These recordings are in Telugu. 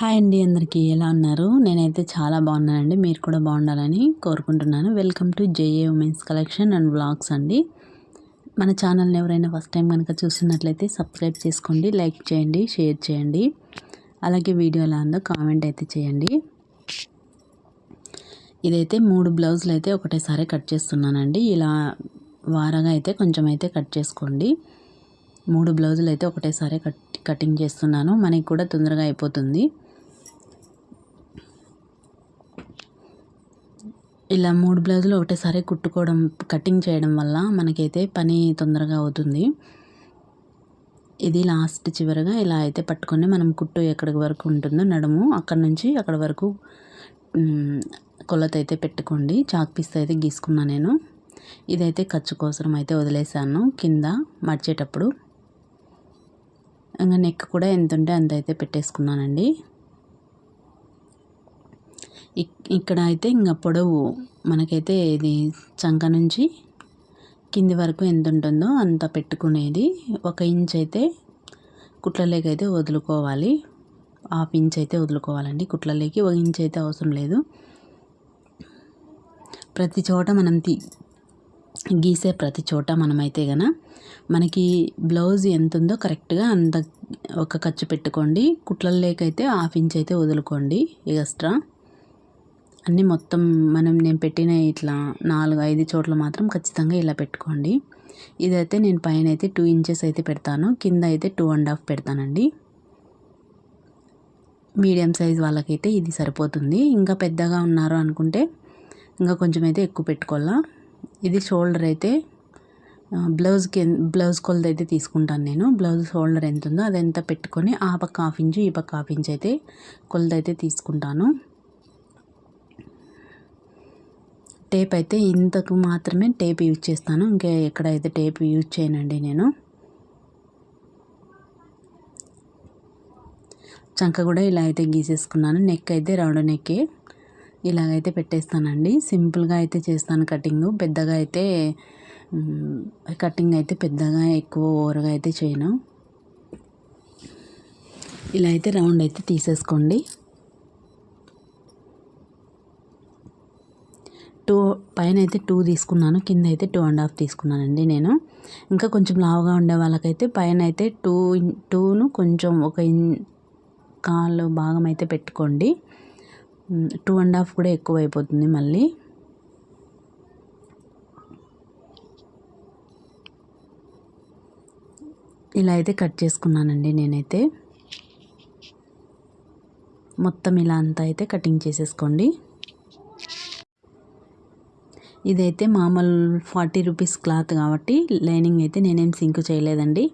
హాయ్ అండి అందరికీ ఎలా ఉన్నారు? నేనైతే చాలా బాగున్నానండి మీరు కూడా బాగుండాలని కోరుకుంటున్నాను. Welcome to JA women's collection and blogs అండి. మన ఛానల్ని ఎవరైనా ఫస్ట్ టైం కనుక చూస్తున్నట్లయితే సబ్స్క్రైబ్ చేసుకోండి లైక్ చేయండి షేర్ చేయండి. అలాగే వీడియో ఎలా ఉందో కామెంట్ అయితే చేయండి. ఇదైతే మూడు బ్లౌజులు అయితే ఒకటేసారి కట్ చేస్తున్నానండి. ఇలా వారగా అయితే కొంచెం అయితే కట్ చేసుకోండి. మూడు బ్లౌజులు అయితే ఒకటేసారి కట్ కటింగ్ చేస్తున్నాను. మనకి కూడా తొందరగా అయిపోతుంది. ఇలా మూడు బ్లౌజులు ఒకటేసారి కుట్టుకోవడం కటింగ్ చేయడం వల్ల మనకైతే పని తొందరగా అవుతుంది. ఇది లాస్ట్ చివరగా ఇలా అయితే పట్టుకొని మనం కుట్టు ఎక్కడి వరకు ఉంటుందో నడుము అక్కడ నుంచి అక్కడ వరకు కొలత అయితే పెట్టుకోండి. చాక్ పీస్ అయితే గీసుకున్నా నేను. ఇదైతే ఖర్చు కోసం అయితే వదిలేసాను కింద మడిచేటప్పుడు. ఇంకా నెక్ కూడా ఎంత ఉంటే అంత అయితే పెట్టేసుకున్నానండి. ఇక్కడ అయితే ఇంకా పొడవు మనకైతే ఇది చంక నుంచి కింది వరకు ఎంత ఉంటుందో అంత పెట్టుకునేది. ఒక ఇంచ్ అయితే కుట్లలోకి అయితే వదులుకోవాలి. హాఫ్ ఇంచ్ అయితే వదులుకోవాలండి. కుట్లలోకి ఒక ఇంచ్ అయితే అవసరం లేదు. ప్రతి చోట మనం తీ గీసే ప్రతి చోట మనమైతే గన మనకి బ్లౌజ్ ఎంత ఉందో కరెక్ట్గా అంత ఒక ఖర్చు పెట్టుకోండి. కుట్లలోకైతే హాఫ్ ఇంచ్ అయితే వదులుకోండి. ఎక్స్ట్రా అన్నీ మొత్తం మనం నేను పెట్టిన ఇట్లా నాలుగు ఐదు చోట్ల మాత్రం ఖచ్చితంగా ఇలా పెట్టుకోండి. ఇదైతే నేను పైన అయితే టూ ఇంచెస్ అయితే పెడతాను. కింద అయితే టూ అండ్ హాఫ్ పెడతానండి. మీడియం సైజ్ వాళ్ళకైతే ఇది సరిపోతుంది. ఇంకా పెద్దగా ఉన్నారు అనుకుంటే ఇంకా కొంచెం అయితే ఎక్కువ పెట్టుకోవాలా. ఇది షోల్డర్ అయితే బ్లౌజ్కి బ్లౌజ్ కొలత అయితే తీసుకుంటాను నేను. బ్లౌజ్ షోల్డర్ ఎంత ఉందో అది ఎంత పెట్టుకొని ఆ పక్క హాఫ్ ఇంచు ఈ పక్క హాఫ్ ఇంచ్ అయితే కొలత అయితే తీసుకుంటాను. టేప్ అయితే ఇంతకు మాత్రమే టేప్ యూజ్ చేస్తాను. ఇంకా ఎక్కడైతే టేప్ యూజ్ చేయనండి నేను. చంక కూడా ఇలా అయితే గీసేసుకున్నాను. నెక్ అయితే రౌండ్ నెక్కే ఇలాగైతే పెట్టేస్తానండి. సింపుల్గా అయితే చేస్తాను కటింగ్. పెద్దగా అయితే కటింగ్ అయితే పెద్దగా ఎక్కువ ఓవర్గా అయితే చేయను. ఇలా అయితే రౌండ్ అయితే తీసేసుకోండి. టూ పైన అయితే టూ తీసుకున్నాను కింద అయితే టూ అండ్ హాఫ్ తీసుకున్నానండి నేను. ఇంకా కొంచెం లావుగా ఉండే వాళ్ళకైతే పైన అయితే టూ టూను కొంచెం ఒక ఇన్ కాలు భాగం అయితే పెట్టుకోండి టూ అండ్ హాఫ్ కూడా ఎక్కువ అయిపోతుంది మళ్ళీ. ఇలా అయితే కట్ చేసుకున్నానండి నేనైతే. మొత్తం ఇలా అంతా అయితే కటింగ్ చేసేసుకోండి. ఇదైతే మామూలు ఫార్టీ రూపీస్ క్లాత్ కాబట్టి లైనింగ్ అయితే నేనేం సింక్ చేయలేదండి.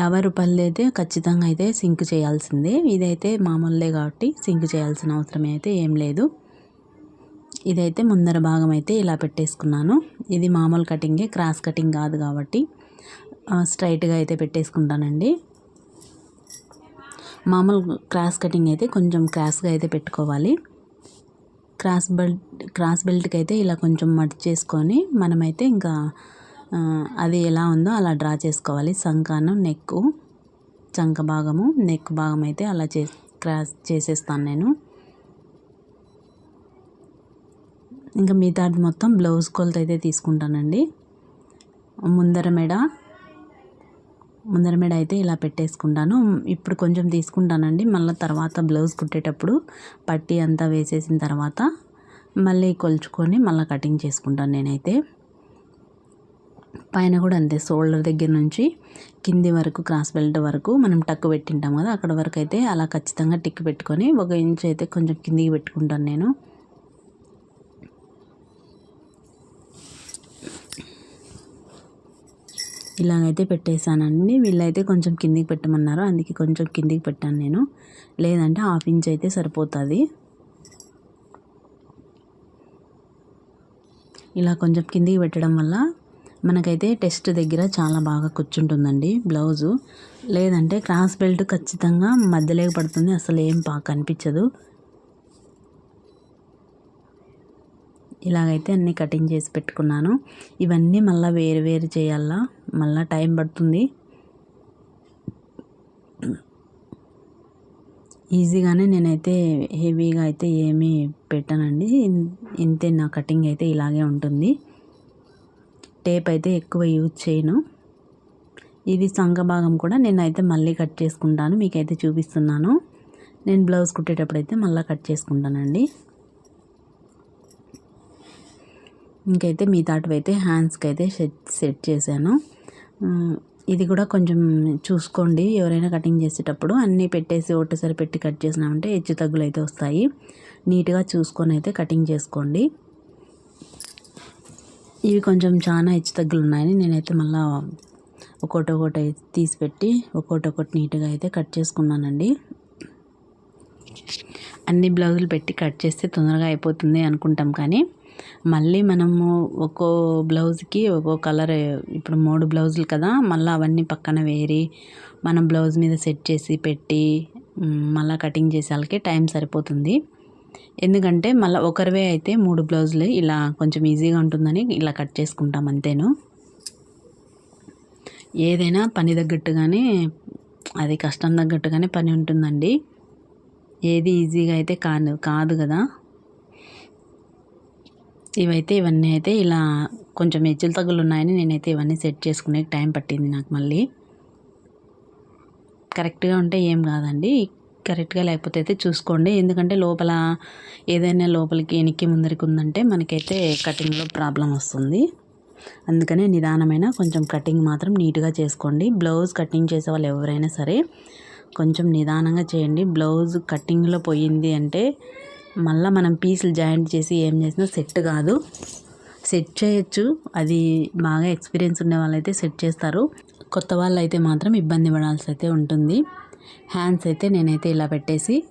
యాభై రూపాయలది అయితే ఖచ్చితంగా అయితే సింక్ చేయాల్సిందే. ఇదైతే మామూలుదే కాబట్టి సింక్ చేయాల్సిన అవసరం అయితే ఏం లేదు. ఇదైతే ముందర భాగం అయితే ఇలా పెట్టేసుకున్నాను. ఇది మామూలు కటింగే క్రాస్ కటింగ్ కాదు కాబట్టి స్ట్రైట్గా అయితే పెట్టేసుకుంటానండి. మామూలు క్రాస్ కటింగ్ అయితే కొంచెం క్రాస్గా అయితే పెట్టుకోవాలి. క్రాస్ బెల్ట్ క్రాస్ బెల్ట్కి అయితే ఇలా కొంచెం మట్ చేసుకొని మనమైతే ఇంకా అది ఎలా ఉందో అలా డ్రా చేసుకోవాలి. సంకాను నెక్ చంక భాగము నెక్ భాగం అయితే అలా చే క్రాస్ చేసేస్తాను నేను. ఇంకా మిగతాది మొత్తం బ్లౌజ్ కొలత అయితే తీసుకుంటానండి. ముందర మెడ ముందర మీద అయితే ఇలా పెట్టేసుకుంటాను. ఇప్పుడు కొంచెం తీసుకుంటానండి. మళ్ళీ తర్వాత బ్లౌజ్ కుట్టేటప్పుడు పట్టి అంతా వేసేసిన తర్వాత మళ్ళీ కొలుచుకొని మళ్ళీ కటింగ్ చేసుకుంటాను నేనైతే. పైన కూడా అంతే షోల్డర్ దగ్గర నుంచి కింది వరకు క్రాస్ బెల్ట్ వరకు మనం టక్కు పెట్టింటాం కదా అక్కడ వరకు అయితే అలా ఖచ్చితంగా టిక్ పెట్టుకొని ఒక ఇంచ్ అయితే కొంచెం కిందికి పెట్టుకుంటాను నేను. ఇలాగైతే పెట్టేశానండి. వీళ్ళైతే కొంచెం కిందికి పెట్టమన్నారు. అందుకే కొంచెం కిందికి పెట్టాను నేను. లేదంటే హాఫ్ ఇంచ్ అయితే సరిపోతుంది. ఇలా కొంచెం కిందికి పెట్టడం వల్ల మనకైతే టెస్ట్ దగ్గర చాలా బాగా కూర్చుంటుందండి బ్లౌజు. లేదంటే క్రాస్ బెల్ట్ ఖచ్చితంగా మధ్యలోకి పడుతుంది. అసలు ఏం బాగా కనిపించదు. ఇలాగైతే అన్నీ కటింగ్ చేసి పెట్టుకున్నాను. ఇవన్నీ మళ్ళీ వేరు వేరు చేయాలా? మళ్ళీ టైం పడుతుంది. ఈజీగానే నేనైతే హెవీగా అయితే ఏమీ పెట్టానండి. ఇంతే నా కటింగ్ అయితే ఇలాగే ఉంటుంది. టేప్ అయితే ఎక్కువ యూజ్ చేయను. ఇది సంఘ భాగం కూడా నేనైతే మళ్ళీ కట్ చేసుకుంటాను. మీకైతే చూపిస్తున్నాను. నేను బ్లౌజ్ కుట్టేటప్పుడు అయితే మళ్ళీ కట్ చేసుకుంటానండి. ఇంకైతే మీ తాటువైతే హ్యాండ్స్కి అయితే సెట్ సెట్ చేశాను ఇది కూడా కొంచెం చూసుకోండి. ఎవరైనా కటింగ్ చేసేటప్పుడు అన్నీ పెట్టేసి ఒకటేసారి పెట్టి కట్ చేసినామంటే హెచ్చు తగ్గులు అయితే వస్తాయి. నీట్గా చూసుకొని అయితే కటింగ్ చేసుకోండి. ఇవి కొంచెం చాలా హెచ్చు తగ్గులు ఉన్నాయని నేనైతే మళ్ళీ ఒకటి ఒకటి తీసి పెట్టి ఒకటి ఒకటి నీట్గా అయితే కట్ చేసుకున్నానండి. అన్ని బ్లౌజులు పెట్టి కట్ చేస్తే తొందరగా అయిపోతుంది అనుకుంటాం కానీ మళ్ళీ మనము ఒక్కో బ్లౌజ్కి ఒక్కో కలర్ ఇప్పుడు మూడు బ్లౌజులు కదా మళ్ళీ అవన్నీ పక్కన వేరి మనం బ్లౌజ్ మీద సెట్ చేసి పెట్టి మళ్ళీ కటింగ్ చేసే వాళ్ళకి టైం సరిపోతుంది. ఎందుకంటే మళ్ళీ ఒకరివే అయితే మూడు బ్లౌజులు ఇలా కొంచెం ఈజీగా ఉంటుందని ఇలా కట్ చేసుకుంటాం అంతేను. ఏదైనా పని తగ్గట్టుగానే అది కష్టం తగ్గట్టుగానే పని ఉంటుందండి. ఏది ఈజీగా అయితే కాదు కాదు కదా. ఇవైతే ఇవన్నీ అయితే ఇలా కొంచెం హెచ్చులు తగ్గులు ఉన్నాయని నేనైతే ఇవన్నీ సెట్ చేసుకునే టైం పట్టింది నాకు మళ్ళీ. కరెక్ట్గా ఉంటే ఏం కాదండి. కరెక్ట్గా లేకపోతే అయితే చూసుకోండి. ఎందుకంటే లోపల ఏదైనా లోపలికి వెనక్కి ముందరికి ఉందంటే మనకైతే కటింగ్లో ప్రాబ్లం వస్తుంది. అందుకనే నిదానమైన కొంచెం కటింగ్ మాత్రం నీట్గా చేసుకోండి. బ్లౌజ్ కటింగ్ చేసే వాళ్ళు ఎవరైనా సరే కొంచెం నిదానంగా చేయండి. బ్లౌజ్ కటింగ్లో పోయింది అంటే మళ్ళీ మనం పీసులు జాయింట్ చేసి ఏం చేసినా సెట్ కాదు. సెట్ చేయొచ్చు. అది బాగా ఎక్స్పీరియన్స్ ఉండే వాళ్ళైతే సెట్ చేస్తారు. కొత్త వాళ్ళు అయితే మాత్రం ఇబ్బంది పడాల్సి అయితే ఉంటుంది. హ్యాండ్స్ అయితే నేనైతే ఇలా పెట్టేసి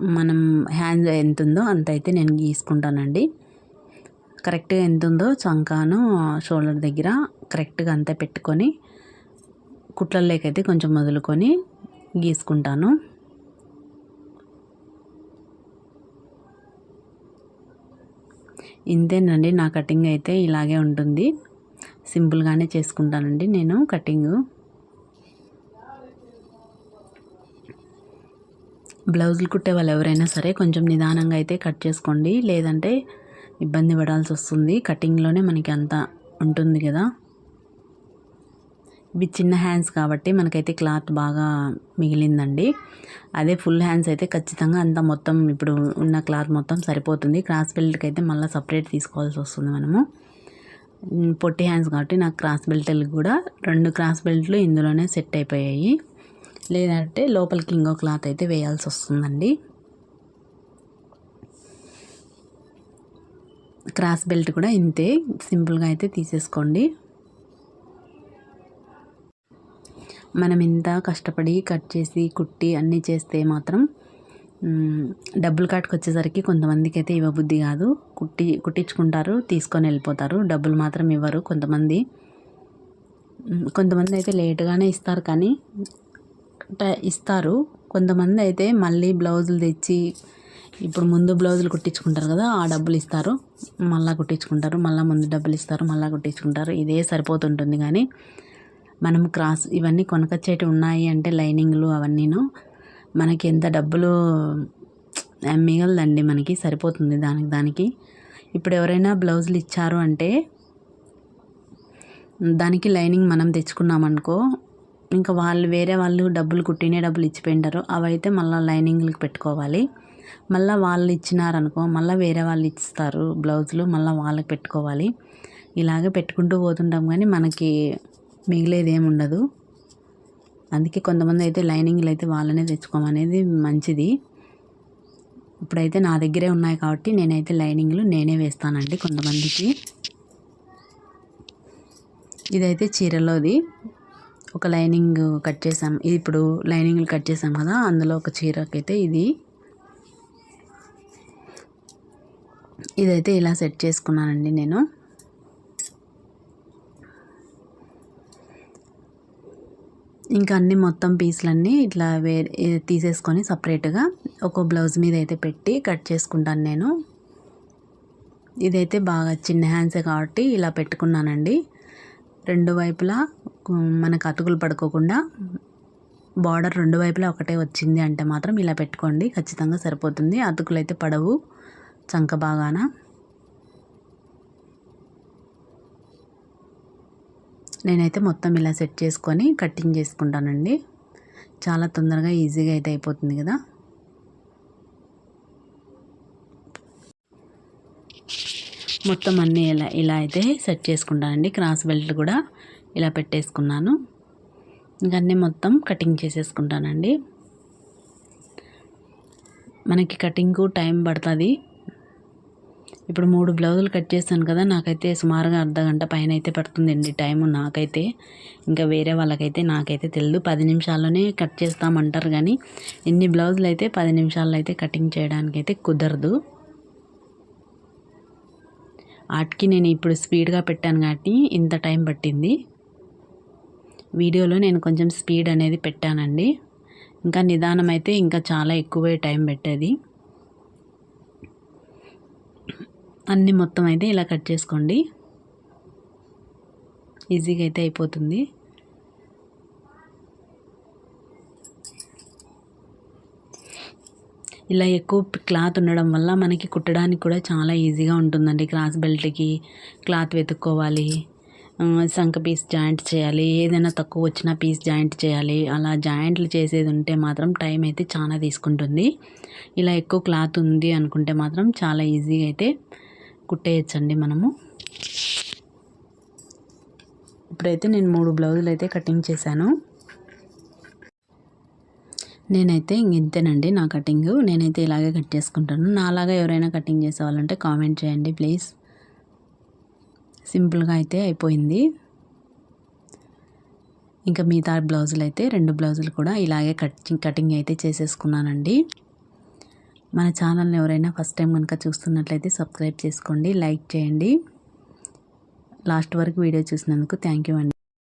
మనం హ్యాండ్ ఎంత ఉందో అంత అయితే నేను గీసుకుంటానండి. కరెక్ట్గా ఎంత ఉందో చంకాను షోల్డర్ దగ్గర కరెక్ట్గా అంతా పెట్టుకొని కుట్లలోకైతే కొంచెం మొదలుకొని గీసుకుంటాను. ఇంతేనండి నా కటింగ్ అయితే ఇలాగే ఉంటుంది. సింపుల్గానే చేసుకుంటానండి నేను కటింగ్. బ్లౌజులు కుట్టే వాళ్ళు ఎవరైనా సరే కొంచెం నిదానంగా అయితే కట్ చేసుకోండి. లేదంటే ఇబ్బంది పడాల్సి వస్తుంది. కటింగ్లోనే మనకి అంత ఉంటుంది కదా. ఇవి చిన్న హ్యాండ్స్ కాబట్టి మనకైతే క్లాత్ బాగా మిగిలిందండి. అదే ఫుల్ హ్యాండ్స్ అయితే ఖచ్చితంగా అంత మొత్తం ఇప్పుడు ఉన్న క్లాత్ మొత్తం సరిపోతుంది. క్రాస్ బెల్ట్కి అయితే మళ్ళీ సపరేట్ తీసుకోవాల్సి వస్తుంది మనము. పొట్టి హ్యాండ్స్ కాబట్టి నాకు క్రాస్ బెల్ట్లు కూడా రెండు క్రాస్ బెల్ట్లు ఇందులోనే సెట్ అయిపోయాయి. లేదంటే లోపలికి ఇంకో క్లాత్ అయితే వేయాల్సి వస్తుందండి. క్రాస్ బెల్ట్ కూడా ఇంతే. సింపుల్గా అయితే తీసేసుకోండి. మనం ఇంత కష్టపడి కట్ చేసి కుట్టి అన్నీ చేస్తే మాత్రం డబ్బులు కాటుకు వచ్చేసరికి కొంతమందికి అయితే ఇవ్వబుద్ధి కాదు. కుట్టి కుట్టించుకుంటారు తీసుకొని వెళ్ళిపోతారు. డబ్బులు మాత్రం ఇవ్వరు కొంతమంది. కొంతమంది అయితే లేటుగానే ఇస్తారు కానీ ఇస్తారు. కొంతమంది అయితే మళ్ళీ బ్లౌజులు తెచ్చి ఇప్పుడు ముందు బ్లౌజులు కుట్టించుకుంటారు కదా ఆ డబ్బులు ఇస్తారు. మళ్ళీ కుట్టించుకుంటారు మళ్ళీ ముందు డబ్బులు ఇస్తారు మళ్ళీ కుట్టించుకుంటారు. ఇదే సరిపోతుంటుంది కానీ మనం క్రాస్ ఇవన్నీ కొనకొచ్చేటి ఉన్నాయి అంటే లైనింగ్లు అవన్నీను. మనకి ఎంత డబ్బులు మిగలదండి మనకి సరిపోతుంది దానికి దానికి. ఇప్పుడు ఎవరైనా బ్లౌజులు ఇచ్చారు అంటే దానికి లైనింగ్ మనం తెచ్చుకున్నామనుకో ఇంకా వాళ్ళు వేరే వాళ్ళు డబ్బులు కుట్టినే డబ్బులు ఇచ్చిపోయింటారు అవైతే మళ్ళీ లైనింగ్లకు పెట్టుకోవాలి. మళ్ళీ వాళ్ళు ఇచ్చినారనుకో మళ్ళీ వేరే వాళ్ళు ఇస్తారు బ్లౌజులు మళ్ళీ వాళ్ళకి పెట్టుకోవాలి. ఇలాగే పెట్టుకుంటూ పోతుంటాం కానీ మనకి మిగిలేది ఏమి ఉండదు అందుకే కొంతమంది అయితే లైనింగ్లు అయితే వాళ్ళనే తెచ్చుకోమనేది మంచిది. ఇప్పుడైతే నా దగ్గరే ఉన్నాయి కాబట్టి నేనైతే లైనింగ్లు నేనే వేస్తానండి కొంతమందికి. ఇదైతే చీరలోది. ఒక లైనింగ్ కట్ చేసాం. ఇది ఇప్పుడు లైనింగ్లు కట్ చేసాం కదా అందులో ఒక చీరకైతే ఇది. ఇదైతే ఇలా సెట్ చేసుకున్నానండి నేను. ఇంకా అన్ని మొత్తం పీసులన్నీ ఇట్లా వే తీసేసుకొని సపరేట్గా ఒక బ్లౌజ్ మీద అయితే పెట్టి కట్ చేసుకుంటాను నేను. ఇదైతే బాగా చిన్న హ్యాండ్సే కాబట్టి ఇలా పెట్టుకున్నానండి. రెండు వైపులా మనకు అతుకులు పడుకోకుండా బార్డర్ రెండు వైపులా ఒకటే వచ్చింది అంటే మాత్రం ఇలా పెట్టుకోండి. ఖచ్చితంగా సరిపోతుంది. అతుకులు అయితే పడవు చంక బాగాన. నేనైతే మొత్తం ఇలా సెట్ చేసుకొని కటింగ్ చేసుకుంటానండి. చాలా తొందరగా ఈజీగా అయితే అయిపోతుంది కదా. మొత్తం అన్నీ ఇలా ఇలా అయితే సెట్ చేసుకుంటానండి. క్రాస్ బెల్ట్ కూడా ఇలా పెట్టేసుకున్నాను. ఇంకా అన్నీ మొత్తం కటింగ్ చేసేసుకుంటానండి. మనకి కటింగ్కు టైం పడుతుంది. ఇప్పుడు మూడు బ్లౌజులు కట్ చేస్తాను కదా నాకైతే సుమారుగా అర్ధ గంట పైన అయితే పడుతుందండి టైం నాకైతే. ఇంకా వేరే వాళ్ళకైతే నాకైతే తెలియదు పది నిమిషాల్లోనే కట్ చేస్తామంటారు కానీ ఇన్ని బ్లౌజులు అయితే పది నిమిషాల్లో అయితే కటింగ్ చేయడానికి అయితే కుదరదు. వాటికి నేను ఇప్పుడు స్పీడ్గా పెట్టాను కాబట్టి ఇంత టైం పట్టింది. వీడియోలో నేను కొంచెం స్పీడ్ అనేది పెట్టానండి. ఇంకా నిదానం అయితే ఇంకా చాలా ఎక్కువే టైం పెట్టేది. అన్ని మొత్తం అయితే ఇలా కట్ చేసుకోండి. ఈజీగా అయితే అయిపోతుంది. ఇలా ఎక్కువ క్లాత్ ఉండడం వల్ల మనకి కుట్టడానికి కూడా చాలా ఈజీగా ఉంటుందండి. క్రాస్ బెల్ట్కి క్లాత్ వెతుక్కోవాలి. సంక పీస్ జాయింట్ చేయాలి. ఏదైనా తక్కువ వచ్చినా పీస్ జాయింట్ చేయాలి. అలా జాయింట్లు చేసేది ఉంటే మాత్రం టైం అయితే చాలా తీసుకుంటుంది. ఇలా ఎక్కువ క్లాత్ ఉంది అనుకుంటే మాత్రం చాలా ఈజీగా అయితే కుట్టేయచ్చండి మనము. ఇప్పుడైతే నేను మూడు బ్లౌజులు అయితే కటింగ్ చేశాను. నేనైతే ఇంతేనండి నా కటింగ్. నేనైతే ఇలాగే కట్ చేసుకుంటాను. నాలాగా ఎవరైనా కటింగ్ చేసేవాళ్ళంటే కామెంట్ చేయండి ప్లీజ్. సింపుల్గా అయితే అయిపోయింది. ఇంకా మిగతా బ్లౌజులు అయితే రెండు బ్లౌజులు కూడా ఇలాగే కటింగ్ కటింగ్ అయితే చేసేసుకున్నానండి. మన ఛానల్ని ఎవరైనా ఫస్ట్ టైం కనుక చూస్తున్నట్లయితే సబ్స్క్రైబ్ చేసుకోండి లైక్ చేయండి. లాస్ట్ వరకు వీడియో చూసినందుకు థ్యాంక్ యూ అండి.